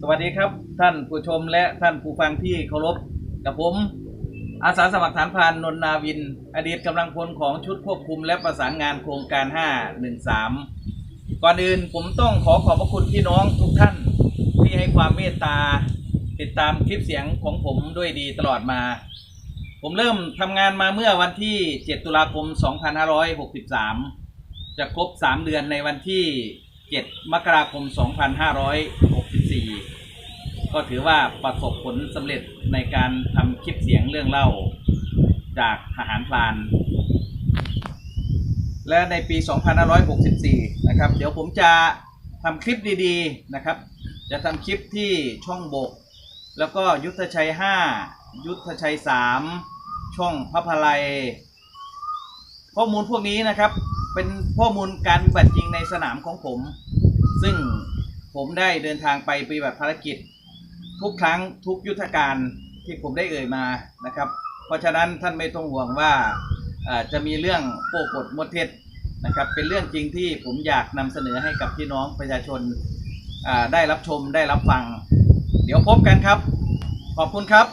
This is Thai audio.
สวัสดีครับ ท่านผู้ชมและท่านผู้ฟังที่เคารพกับผม อาสาสมัครฐานพานนนนาวิน อดีตกำลังพลของชุดควบคุมและประสานงานโครงการ 513 ก่อนอื่นผมต้องขอขอบพระคุณพี่น้องทุกท่านที่ให้ความเมตตา ติดตามคลิปเสียงของผมด้วยดีตลอดมา ผมเริ่มทำงานมาเมื่อวันที่ 7 ตุลาคม 2563 จะครบ 3 เดือนในวันที่ 7 มกราคม 2564 ก็ถือว่าประสบผลสำเร็จในการทำคลิปเสียงเรื่องเล่าจากทหารพราน และในปี 2564 นะครับ เดี๋ยวผมจะทำคลิปดีๆนะครับ จะทำคลิปที่ช่องบก แล้วก็ยุทธชัย 5 ยุทธชัย 3 ช่องพระพลายข้อมูลพวกนี้นะครับเป็นข้อมูลการปฏิบัติจริงในสนามของผม ซึ่งผมได้เดินทางไปปฏิบัติภารกิจ ทุกครั้งทุกยุทธการที่ผมได้เอ่ยมานะครับ เพราะฉะนั้นท่านไม่ต้องห่วงว่าจะมีเรื่องโป้กดมดเท็จนะครับ เป็นเรื่องจริงที่ผมอยากนำเสนอให้กับพี่น้องประชาชนได้รับชมได้รับฟัง เดี๋ยวพบกันครับ ขอบคุณครับ